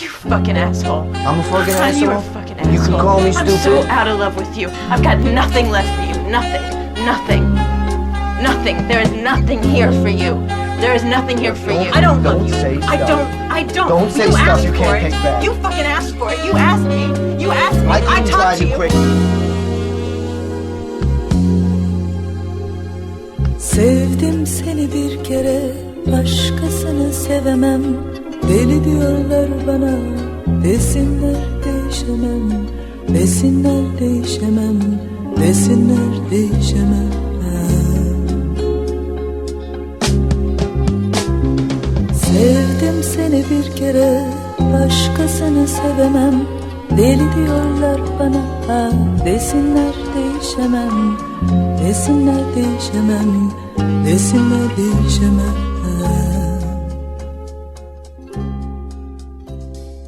You fucking asshole. I'm a fucking God, You are a asshole. fucking asshole. You can call me stupid. I'm so out of love with you. I've got nothing left for you. Nothing. Nothing. Nothing. There is nothing here for you. There is nothing here for you. I don't love Don't you. say I stuff. don't. I don't. Don't say you stuff asked you can't it. take back. You fucking asked for it. You asked me. You asked me. I I, can talked drive to you you. quick. Sevdim seni bir kere başkasını sevemem Deli diyorlar bana desinler değişemem Desinler değişemem Desinler değişemem. Sevdim seni bir kere başkasını sevemem. Deli diyorlar bana ha, desinler değişemem Desinler değişemem Desinler değişemem